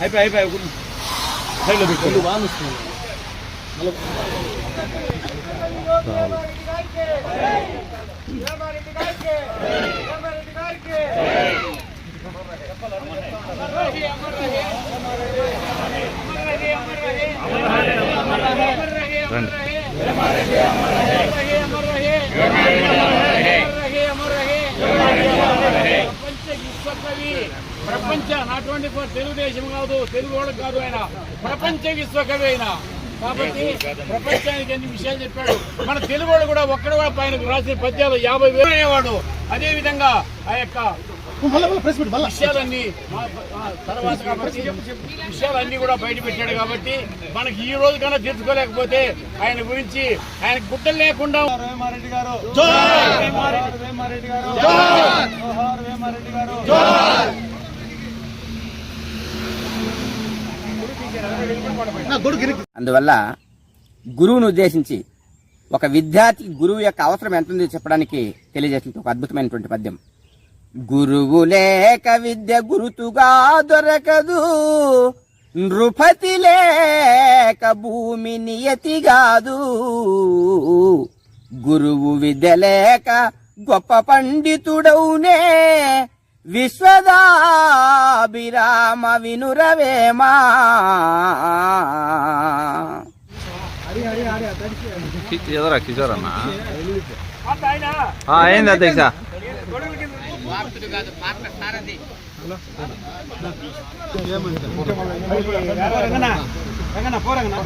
అయిపోయి అయిపోయి సైడ్లో పెట్టుకోండి ప్రపంచ ప్రపంచ నాటువంటి తెలుగుదేశం కాదు తెలుగు వాళ్ళకి కాదు ఆయన. ప్రపంచ విశ్వకవి ఆయన. కాబట్టి ప్రపంచానికి అన్ని విషయాలు చెప్పాడు. మన తెలుగు వాళ్ళు కూడా ఒక్కడ కూడా పైన రాసిన పద్యాలు యాభై వేలు అనేవాడు. అదే విధంగా ఆ యొక్క విషయాలన్నీ తర్వాత కాబట్టి విషయాలన్నీ కూడా బయట పెట్టాడు కాబట్టి మనకి ఈ రోజు కన్నా తీర్చుకోలేకపోతే ఆయన గురించి ఆయన గుట్టలు లేకుండా వేమారెడ్డి గారు. వేమారెడ్డి గారు. వేమారెడ్డి గారు. అందువల్ల గురువును ఉద్దేశించి ఒక విద్యార్థి గురువు యొక్క అవసరం ఎంత ఉందో చెప్పడానికి తెలియజేసిన ఒక అద్భుతమైనటువంటి పద్యం. గురువు లేక విద్య గురుతుగా దొరకదు నృపతి లేక భూమి నియతి కాదు. గురువు విద్య లేక గొప్ప పండితుడవునే విశ్వదాభిరామ వినురవేమా ఎదరా కిషోర్ అన్న ఆయన. ఆ, ఏంది అధ్యక్ష రంగనా రంగనా పోరంగనా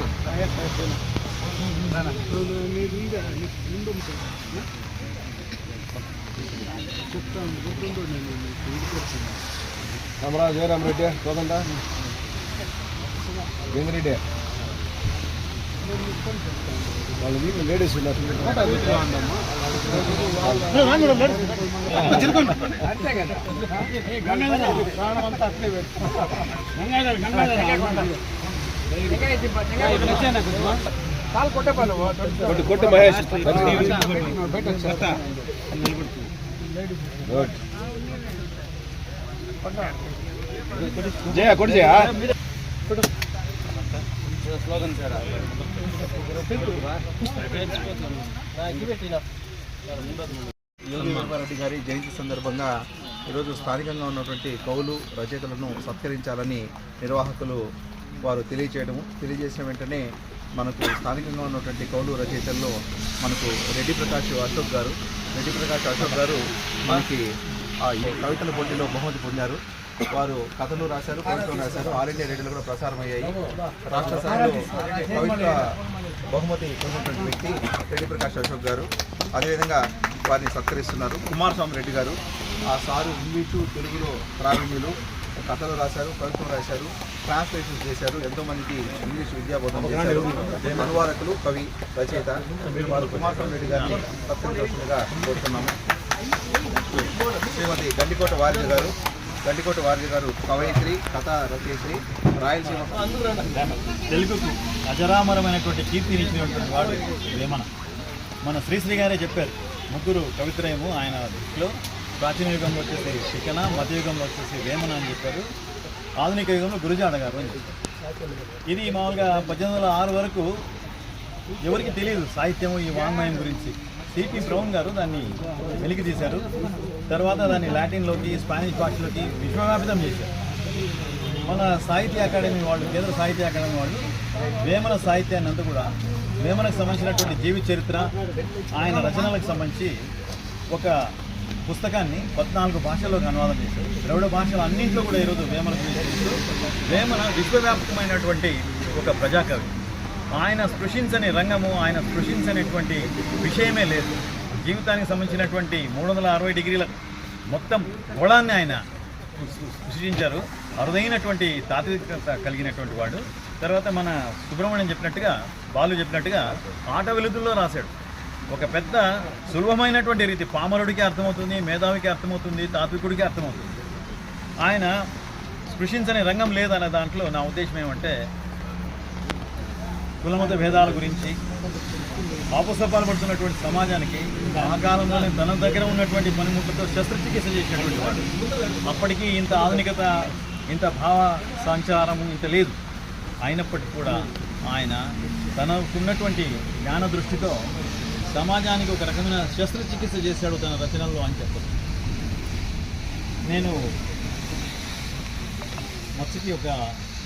రామరాజు జయరామ్ రెడ్డి కోదండ గంగిరెడ్డి వాళ్ళు వీళ్ళు లేడీస్ ఉన్నారు అంతే కదా ప్రాణం అంతా అట్లే పెట్టు గంగాధర్ గంగాధర్. కాలు కొట్టు కొట్టు మహేష్. జయ జయ. గారి జయంతి సందర్భంగా ఈరోజు స్థానికంగా ఉన్నటువంటి కౌలు రచయితలను సత్కరించాలని నిర్వాహకులు వారు తెలియచేయడం తెలియజేసిన వెంటనే మనకు స్థానికంగా ఉన్నటువంటి కౌలు రచయితల్లో మనకు రెడ్డి ప్రకాష్ అశోక్ గారు రెడ్డిప్రకాష్ అశోక్ గారు మనకి ఆ ఈ కవితల పోటీలో బహుమతి పొందారు. వారు కథలు రాశారు కవితలు రాశారు. ఆల్ ఇండియా రేడియోలో కూడా ప్రసారం అయ్యాయి రాష్ట్ర స్థాయిలో కవిత బహుమతి పొందినటువంటి వ్యక్తి రెడ్డిప్రకాష్ అశోక్ గారు. అదేవిధంగా వారిని సత్కరిస్తున్నారు కుమారస్వామి రెడ్డి గారు. ఆ సారు ఇంగ్లీషు తెలుగులో ప్రావీణ్యులు. కథలు రాశారు కవిత్వం రాశారు ట్రాన్స్లేషన్ చేశారు. ఎంతో మందికి ఇంగ్లీష్ విద్యాబోధన చేశారు. అనువాదకులు కవి రచయిత కుమారస్వామి రెడ్డి గారిని సత్కరించవలసిందిగా కోరుతున్నాము. శ్రీమతి గండికోట వారిజ గారు గండికోట వారిజ గారు కవయిత్రి కథ రచయిత్రి రాయలసీమ తెలుగుకు అజరామరమైనటువంటి కీర్తినిచ్చినటువంటి వాడు వేమన మన శ్రీశ్రీ గారే చెప్పారు ముగ్గురు కవిత్రయము ఆయన దృష్టిలో ప్రాచీన యుగంలో వచ్చేసి శిఖన మధ్యయుగంలో వచ్చేసి వేమన అని చెప్పారు. ఆధునిక యుగంలో గురుజాడ గారు అని చెప్పారు. ఇది మామూలుగా పద్దెనిమిది వందల ఆరు వరకు ఎవరికి తెలియదు సాహిత్యము ఈ వాంగ్మయం గురించి. సిపి బ్రౌన్ గారు దాన్ని వెలికి తీశారు. తర్వాత దాన్ని లాటిన్లోకి స్పానిష్ భాషలోకి విశ్వవ్యాపితం చేశారు. మన సాహిత్య అకాడమీ వాళ్ళు కేంద్ర సాహిత్య అకాడమీ వాళ్ళు వేమన సాహిత్యాన్ని అంతా కూడా వేమనకు సంబంధించినటువంటి జీవిత చరిత్ర ఆయన రచనలకు సంబంధించి ఒక పుస్తకాన్ని పద్నాలుగు భాషల్లోకి అనువాదం చేశారు. ద్రవిడ భాషలు అన్నింటిలో కూడా ఈరోజు వేమన గురించి వేమన విశ్వవ్యాపకమైనటువంటి ఒక ప్రజాకవి. ఆయన స్పృశించని రంగము ఆయన స్పృశించనటువంటి విషయమే లేదు. జీవితానికి సంబంధించినటువంటి మూడు వందల అరవై డిగ్రీల మొత్తం గోళాన్ని ఆయన సృష్టించారు. అరుదైనటువంటి తాత్వికత కలిగినటువంటి వాడు. తర్వాత మన సుబ్రహ్మణ్యం చెప్పినట్టుగా బాలు చెప్పినట్టుగా ఆట వెలుతుల్లో రాశాడు. ఒక పెద్ద సులభమైనటువంటి రీతి. పామరుడికి అర్థమవుతుంది మేధావికి అర్థమవుతుంది తాత్వికుడికి అర్థమవుతుంది. ఆయన స్పృశించని రంగం లేదనే దాంట్లో నా ఉద్దేశం ఏమంటే కులమత భేదాల గురించి ఆపసపాలు పడుతున్నటువంటి సమాజానికి ఆ కాలంలోనే తన దగ్గర ఉన్నటువంటి పనిముట్లతో శస్త్రచికిత్స చేసినటువంటి వాడు. అప్పటికి ఇంత ఆధునికత ఇంత భావ సంచారము ఇంత లేదు. అయినప్పటికీ కూడా ఆయన తనకున్నటువంటి జ్ఞాన దృష్టితో సమాజానికి ఒక రకమైన శస్త్రచికిత్స చేశాడు తన రచనల్లో అని చెప్పదు నేను మొదటికి ఒక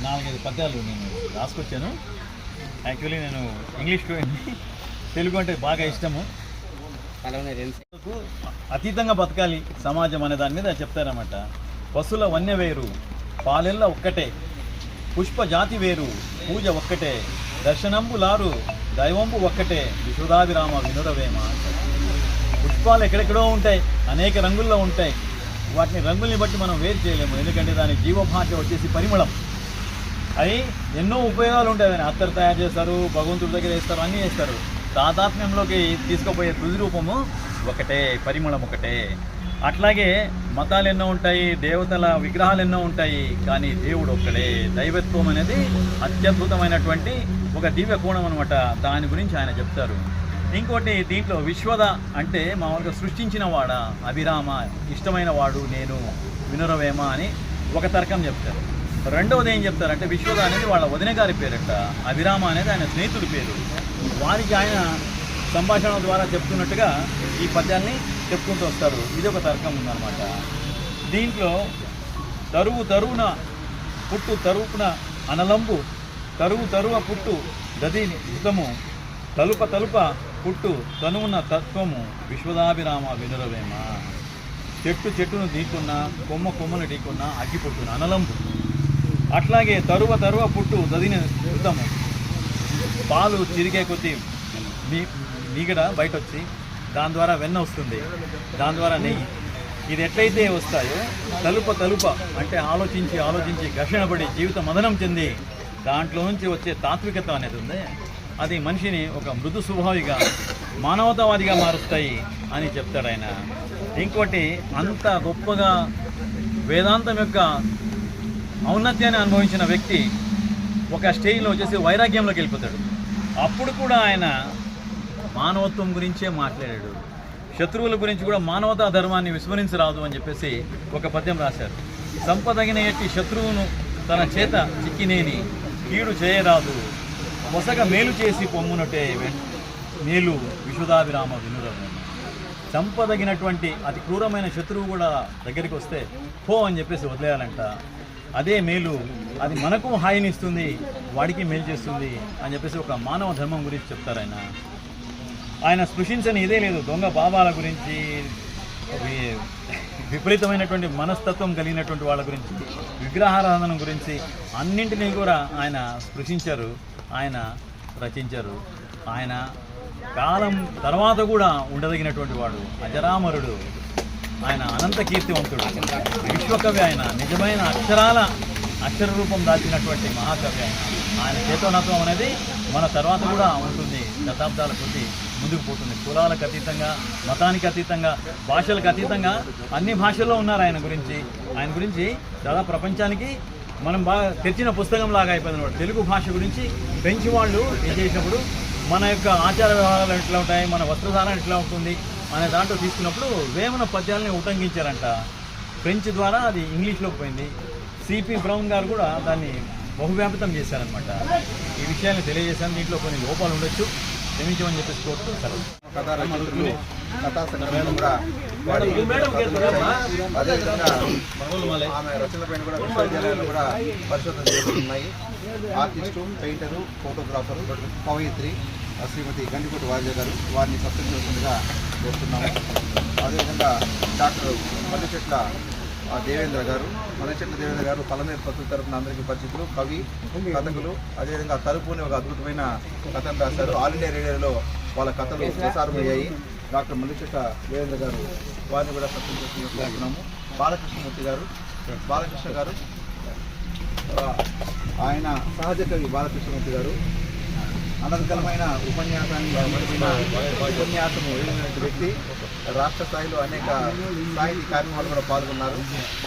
నాలుగైదు పద్యాలు నేను రాసుకొచ్చాను. యాక్చువల్లీ నేను ఇంగ్లీష్ స్టూడెంట్ తెలుగు అంటే బాగా ఇష్టము. అతీతంగా బతకాలి సమాజం అనే దాని మీద చెప్తారన్నమాట. పశుల వన్య వేరు పాలెల్ల ఒక్కటే పుష్ప జాతి వేరు పూజ ఒక్కటే దర్శనంబు లారు దైవంబు ఒక్కటే విశుధాభిరామ వినురవేమ. పుష్పాలు ఎక్కడెక్కడో ఉంటాయి అనేక రంగుల్లో ఉంటాయి. వాటిని రంగుల్ని బట్టి మనం వేరు చేయలేము. ఎందుకంటే దాని జీవభాష వచ్చేసి పరిమళం. అవి ఎన్నో ఉపయోగాలు ఉంటాయి. దాన్ని అత్తరు తయారు చేస్తారు భగవంతుడి దగ్గర వేస్తారు అన్నీ వేస్తారు. తాతాత్మ్యంలోకి తీసుకుపోయే తుది రూపము ఒకటే పరిమళం ఒకటే. అట్లాగే మతాలు ఎన్నో ఉంటాయి దేవతల విగ్రహాలు ఎన్నో ఉంటాయి కానీ దేవుడు ఒక్కడే. దైవత్వం అనేది అత్యద్భుతమైనటువంటి ఒక దివ్య కోణం అనమాట దాని గురించి ఆయన చెప్తారు. ఇంకోటి దీంట్లో విశ్వద అంటే మామూలుగా సృష్టించిన వాడ? అభిరామ ఇష్టమైన వాడు నేను వినురవేమ అని ఒక తర్కం చెప్తారు. రెండవది ఏం చెప్తారంటే విశ్వద అనేది వాళ్ళ వదిన గారి పేరట. అభిరామ అనేది ఆయన స్నేహితుడి పేరు. వారికి ఆయన సంభాషణ ద్వారా చెప్తున్నట్టుగా ఈ పద్యాన్ని చెప్పుకుంటూ వస్తారు. ఇది ఒక తర్కం ఉందన్నమాట. దీంట్లో తరువు తరువున పుట్టు తరువున అనలంబు తరువు తరువ పుట్టు గది యుతము తలుప తలుప పుట్టు తనువున తత్వము విశ్వదాభిరామ వినురవేమ. చెట్టు చెట్టును ఢీకున్నా కొమ్మ కొమ్మను ఢీకున్నా అగ్గి పుట్టున అనలంబు. అట్లాగే తరువ తరువ పుట్టు దదిని యుతము పాలు చిరిగే కొద్దీ మీ మీగడ బయట వచ్చి దాని ద్వారా వెన్న వస్తుంది. దాని ద్వారా నెయ్యి. ఇది ఎట్లయితే వస్తాయో తలుప తలుప అంటే ఆలోచించి ఆలోచించి ఘర్షణపడి జీవిత మదనం చెంది దాంట్లో నుంచి వచ్చే తాత్వికత అనేది ఉంది. అది మనిషిని ఒక మృదు స్వభావిగా మానవతావాదిగా మారుస్తాయి అని చెప్తాడు ఆయన. ఇంకోటి అంత గొప్పగా వేదాంతం యొక్క ఔన్నత్యాన్ని అనుభవించిన వ్యక్తి ఒక స్టేజ్లో వచ్చేసి వైరాగ్యంలోకి వెళ్ళిపోతాడు. అప్పుడు కూడా ఆయన మానవత్వం గురించే మాట్లాడాడు. శత్రువుల గురించి కూడా మానవతా ధర్మాన్ని విస్మరించరాదు అని చెప్పేసి ఒక పద్యం రాశారు. సంపదగిన ఎట్టి శత్రువును తన చేత చిక్కినేని కీడు చేయరాదు. మొసగ మేలు చేసి పొమ్మునటే మేలు విశుధాభిరామ వినురవేమ చంపదగినటువంటి అతి క్రూరమైన శత్రువు కూడా దగ్గరికి వస్తే పో అని చెప్పేసి వదిలేయాలంట. అదే మేలు అది మనకు హాయినిస్తుంది వాడికి మేలు చేస్తుంది అని చెప్పేసి ఒక మానవ ధర్మం గురించి చెప్తారు ఆయన. ఆయన స్పృశించని ఇదే లేదు. దొంగ బాబాల గురించి విపరీతమైనటువంటి మనస్తత్వం కలిగినటువంటి వాళ్ళ గురించి విగ్రహారాధన గురించి అన్నింటినీ కూడా ఆయన స్పృశించారు ఆయన రచించారు. ఆయన కాలం తర్వాత కూడా ఉండదగినటువంటి వాడు అజరామరుడు. ఆయన అనంత కీర్తివంతుడు. విశ్వకవి ఆయన నిజమైన అక్షరాల అక్షర రూపం దాచినటువంటి మహాకవి ఆయన. ఆయన చేతనత్వం అనేది మన తర్వాత కూడా ఉంటుంది శతాబ్దాల కొద్ది ముందుకు పోతుంది. కులాలకు అతీతంగా మతానికి అతీతంగా భాషలకు అతీతంగా అన్ని భాషల్లో ఉన్నారు ఆయన గురించి. ఆయన గురించి దాదాపు ప్రపంచానికి మనం బాగా తెచ్చిన పుస్తకం లాగా అయిపోయింది అనమాట. తెలుగు భాష గురించి ఫ్రెంచ్ వాళ్ళు ఏం చేసినప్పుడు మన యొక్క ఆచార వ్యవహారాలు ఎట్లా ఉంటాయి మన వస్త్రధారణ ఎట్లా ఉంటుంది అనే దాంట్లో తీసుకున్నప్పుడు వేమన పద్యాలని ఉటంకించారంట. ఫ్రెంచ్ ద్వారా అది ఇంగ్లీష్లోకి పోయింది. సిపి బ్రౌన్ గారు కూడా దాన్ని బహువ్యాపితం చేశారనమాట. ఈ విషయాన్ని తెలియజేశాను. దీంట్లో కొన్ని లోపాలు ఉండొచ్చు. క్షమించమని చెప్పేసి సెలవు కథా రచయితలు కథా సంఘటనలు కూడా అదేవిధంగా ఆమె రచనలపైన కూడా విశ్వవిద్యాలయాలు కూడా పరిశోధన చేస్తున్నాయి. ఆర్టిస్టు పెయింటరు ఫోటోగ్రాఫరు కవయిత్రి శ్రీమతి గండికోటి వారిజ గారు. వారిని సత్కరించవలసిందిగా కోరుతున్నాము. అదేవిధంగా డాక్టర్ మల్లిచెట్ల ఆ, దేవేంద్ర గారు మల్లిచెట్ల దేవేంద్ర గారు పలమేరు పత్రిక తరపున అందరికీ పరిచితులు కవి కథకులు అదేవిధంగా తలుపు అని ఒక అద్భుతమైన కథను రాశారు. ఆల్ ఇండియా రేడియోలో వాళ్ళ కథలు ప్రసారమయ్యాయి డాక్టర్ మల్లిచెట్ల దేవేంద్ర గారు వారిని కూడా సత్కరించుకుంటున్నాము బాలకృష్ణమూర్తి గారు బాలకృష్ణ గారు ఆయన సహజ కవి బాలకృష్ణమూర్తి గారు అనర్గలమైన ఉపన్యాసాన్ని ఉపన్యాసము వ్యక్తి రాష్ట్ర స్థాయిలో అనేక సాహితీ కార్యక్రమాలు కూడా పాల్గొన్నారు.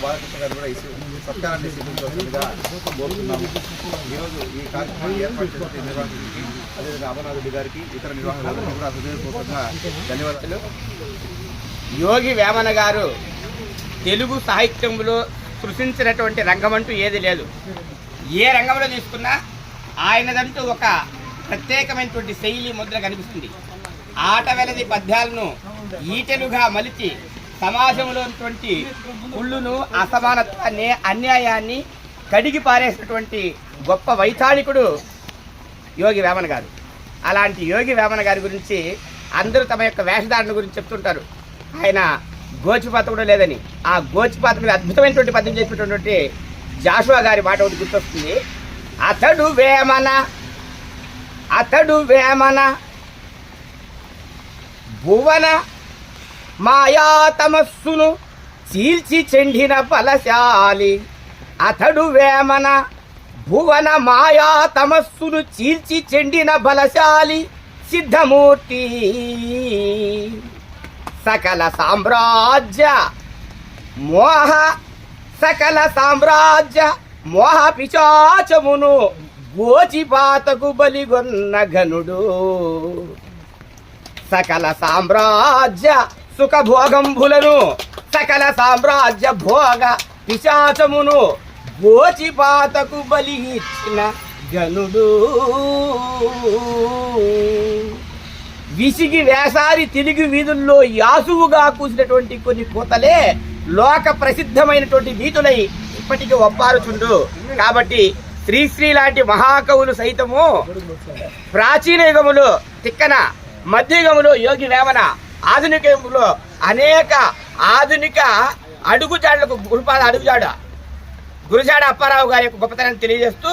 బాలకృష్ణ గారు కూడా సత్కారాన్ని స్వీకరించవలసిందిగా కోరుతున్నాము. ఈరోజు ఈ కార్యక్రమాన్ని ఏర్పాటు చేసిన నిర్వాహకుడికి అదేవిధంగా అమర్నాథ్ గారికి ఇతర నిర్వాహకులందరికీ కూడా హృదయపూర్వకంగా ధన్యవాదాలు. యోగి వేమన గారు తెలుగు సాహిత్యంలో సృష్టించినటువంటి రంగం అంటూ ఏది లేదు. ఏ రంగంలో తీసుకున్నా ఆయనదంటూ ఒక ప్రత్యేకమైనటువంటి శైలి ముద్ర కనిపిస్తుంది. ఆట వెలది పద్యాలను ఈటెలుగా మలిచి సమాజంలో కుళ్ళును అసమానత్వాన్ని అన్యాయాన్ని కడిగి పారేసినటువంటి గొప్ప వైతాళికుడు యోగి వేమన గారు. అలాంటి యోగి వేమన గారి గురించి అందరూ తమ యొక్క వేషధారణ గురించి చెప్తుంటారు. ఆయన గోచిపాతకుడు లేదని. ఆ గోచిపాతకుడు అద్భుతమైనటువంటి పద్యం చెప్పినటువంటి జాషువా గారి మాట ఒకటి గుర్తొస్తుంది. అతడు వేమన అతడు వేమన భువన మాయాతమస్సును చీల్చి చెండిన బలశాలి. అతడు వేమన భువన మాయాతమస్సును చీల్చి చెండిన బలశాలి సిద్ధమూర్తి. సకల సామ్రాజ్య మోహ సకల సామ్రాజ్య మోహ పిశాచమును గోచిపాతకు బలిగొన్న ఘనుడు. సకల సామ్రాజ్య సుఖభోగంబులను సకల సామ్రాజ్య భోగ పిశాచమును గోచిపాతకు బలి ఇచ్చిన గనుడు విసిగి వేసారి తిరిగి వీధుల్లో యాసువుగా కూసినటువంటి కొన్ని కూతలే లోక ప్రసిద్ధమైనటువంటి నీతులై ఇప్పటికీ ఒప్పారుచుండు కాబట్టి శ్రీశ్రీ లాంటి మహాకవులు సైతము ప్రాచీన యుగములు తిక్కన మధ్యయుగములో యోగి వేమన ఆధునిక యుగంలో అనేక ఆధునిక అడుగుజాడలకు గురుపాద అడుగుజాడ. గురుజాడ అప్పారావు గారి యొక్క గొప్పతనాన్ని తెలియజేస్తూ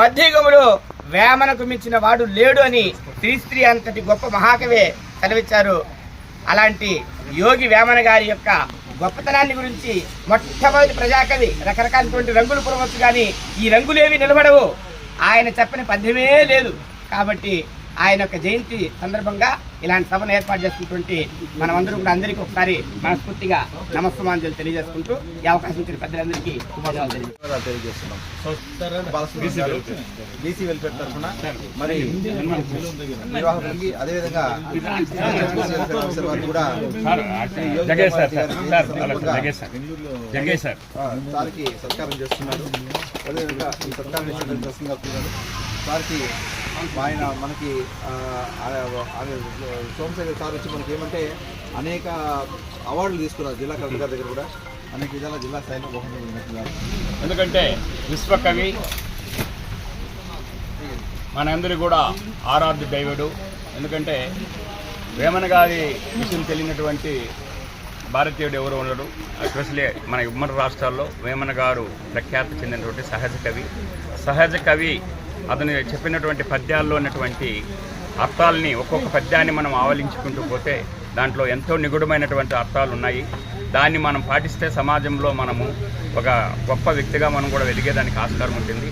మధ్యయుగములో వేమనకు మించిన వాడు లేడు అని శ్రీశ్రీ అంతటి గొప్ప మహాకవే సెలవిచ్చారు. అలాంటి యోగి వేమన గారి యొక్క గొప్పతనాన్ని గురించి మొట్టమొదటి ప్రజాకవి రకరకాలటువంటి రంగులు పురవచ్చు కానీ ఈ రంగులేవి నిలబడవు. ఆయన చెప్పని పద్యమే లేదు. కాబట్టి ఆయన యొక్క జయంతి సందర్భంగా ఇలాంటి సభను ఏర్పాటు చేస్తున్నటువంటి మనమందరం కూడా అందరికీ ఒకసారి మనస్ఫూర్తిగా నమస్సమాంజలు తెలియజేసుకుంటూ ఈ అవకాశం ఇచ్చిన పెద్దలందరికీ బీసీ వెల్ఫేర్ తరఫున మరి నిర్వాహకులకి అదేవిధంగా కూడా సార్కి సత్కారం చేస్తున్నారు. అదేవిధంగా ఈ సత్కారం గారు సార్కి ఆయన మనకి సోమశేఖర్ సార్ వచ్చి మనకి ఏమంటే అనేక అవార్డులు తీసుకున్నారు జిల్లా కలెక్టర్ గారి దగ్గర కూడా. అనేక విధాల జిల్లా స్థాయిలో బహుమతులు ఎందుకంటే విశ్వకవి మనందరి కూడా ఆరాధ్య దైవుడు. ఎందుకంటే వేమన గారి విషయం తెలియనటువంటి భారతీయుడు ఎవరు ఉండడు. ఎస్పెషలీ మన ఉమ్మడి రాష్ట్రాల్లో వేమన గారు ప్రఖ్యాతి చెందినటువంటి సహజ కవి. సహజ కవి అతను చెప్పినటువంటి పద్యాల్లో ఉన్నటువంటి అర్థాలని ఒక్కొక్క పద్యాన్ని మనం ఆవలించుకుంటూ పోతే దాంట్లో ఎంతో నిగుడమైనటువంటి అర్థాలు ఉన్నాయి. దాన్ని మనం పాటిస్తే సమాజంలో మనము ఒక గొప్ప వ్యక్తిగా మనం కూడా వెలిగేదానికి ఆస్కారం ఉంటుంది.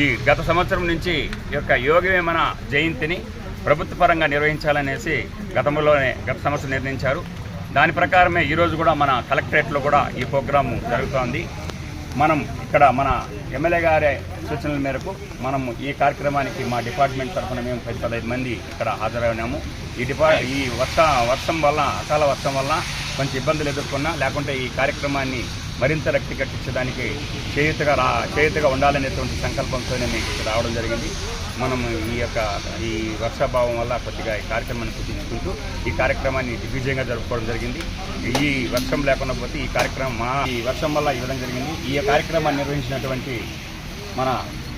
ఈ గత సంవత్సరం నుంచి ఈ యొక్క యోగి వేమన జయంతిని ప్రభుత్వ పరంగా నిర్వహించాలనేసి గతంలోనే గత సంవత్సరం నిర్ణయించారు. దాని ప్రకారమే ఈరోజు కూడా మన కలెక్టరేట్లో కూడా ఈ ప్రోగ్రాము జరుగుతోంది. మనం ఇక్కడ మన ఎమ్మెల్యే గారి సూచనల మేరకు మనం ఈ కార్యక్రమానికి మా డిపార్ట్మెంట్ తరఫున మేము పది పదహైదు మంది ఇక్కడ హాజరైనాము ఈ డిపా ఈ వర్ష వర్షం వల్ల అకాల వర్షం వల్ల కొంచెం ఇబ్బందులు ఎదుర్కొన్నా లేకుంటే ఈ కార్యక్రమాన్ని మరింత రక్తి కట్టించడానికి చేయుతగా రా చేయుతగా ఉండాలనేటువంటి సంకల్పంతో మేము ఇక్కడ రావడం జరిగింది. మనం ఈ యొక్క ఈ వర్షాభావం వల్ల కొద్దిగా ఈ కార్యక్రమాన్ని కుదించుకుంటూ ఈ కార్యక్రమాన్ని దిగ్విజయంగా జరుపుకోవడం జరిగింది. ఈ వర్షం లేకుండా పోతే ఈ కార్యక్రమం మా ఈ వర్షం వల్ల ఇవ్వడం జరిగింది. ఈ కార్యక్రమాన్ని నిర్వహించినటువంటి మన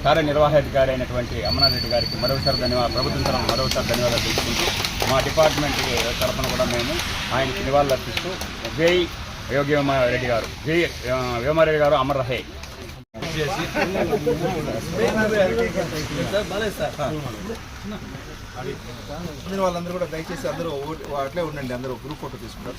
కార్యనిర్వాహాధికారి అయినటువంటి అమర్నాథ్ రెడ్డి గారికి మరోసారి ధన్యవాదాలు ప్రభుత్వం తరఫున మరోసారి ధన్యవాదాలు తెలుసుకుంటూ మా డిపార్ట్మెంట్ తరఫున కూడా మేము ఆయనకి నివాళులు అర్పిస్తూ జై యోగి రెడ్డి గారు జై వ్యోమారెడ్డి వేమారెడ్డి గారు అమర్ రహే. వచ్చిన వాళ్ళందరూ కూడా దయచేసి అందరూ అట్లే ఉండండి అందరూ గ్రూప్ ఫోటో తీసుకుంటారు.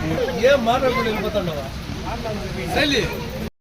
అన్నా. ఏం మాట్లాడుకుంటూ వెళ్ళిపోతున్నావా